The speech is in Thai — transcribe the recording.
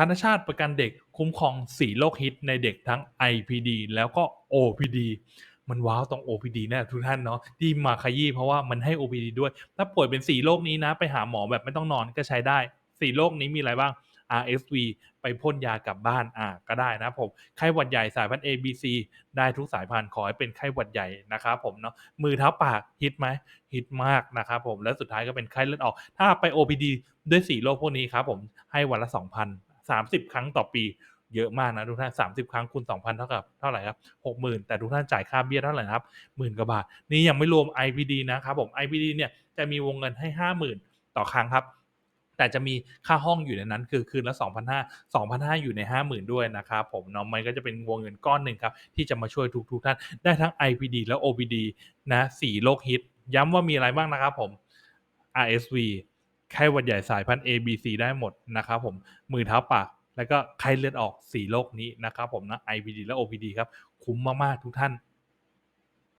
ธนชาติประกันเด็กคุ้มครอง4โรคฮิตในเด็กทั้ง IPD แล้วก็ OPD มันว้าวตรง OPD นี่ทุกท่านเนาะที่มาขยี้เพราะว่ามันให้ OPD ด้วย ถ้าป่วยเป็น 4 โรคนี้นะ ไปหาหมอแบบไม่ต้องนอนก็ใช้ได้ 4 โรคนี้มีอะไรบ้าง RSV ไปพ่นยากลับบ้านอ่าก็ได้นะผมไข้หวัดใหญ่สายพันธุ์ A B C ได้ทุกสายพันธุ์ขอให้เป็นไข้หวัดใหญ่นะครับผมเนาะมือเท้าปากฮิตไหมฮิตมากนะครับผมและสุดท้ายก็เป็นไข้เลือดออก ถ้าไป OPD ด้วย4โรคพวกนี้ครับผมให้วันละ 2,000 30ครั้งต่อปี เยอะมากนะทุกท่าน30ครั้งคูณ2,000เท่ากับเท่าไหร่ครับ60,000แต่ทุกท่านจ่ายค่าเบี้ยเท่าไหร่นะครับหมื่นกว่าบาท นี่ยังไม่รวม IPD นะครับผม IPD เนี่ยจะมีวงเงินให้50,000ต่อครั้งครับแต่จะมีค่าห้องอยู่ในนั้นคือคืนละ 2,500 2,500 อยู่ใน 50,000 ด้วยนะครับผมเนาะมันก็จะเป็นวงเงินก้อนหนึ่งครับ ที่จะมาช่วยทุกทุกท่าน ได้ทั้ง IPD และ OPD นะ4โรคฮิต ย้ำว่ามีอะไรบ้างนะครับผม RSV ไข้หวัดใหญ่สายพันธุ์ A B C ได้หมดนะครับผมมือเท้าปากแล้วก็ไข้เลือดออก 4 โรคนี้นะครับผมนะ IPD และ OPD ครับ คุ้มมาก ๆ ทุกท่าน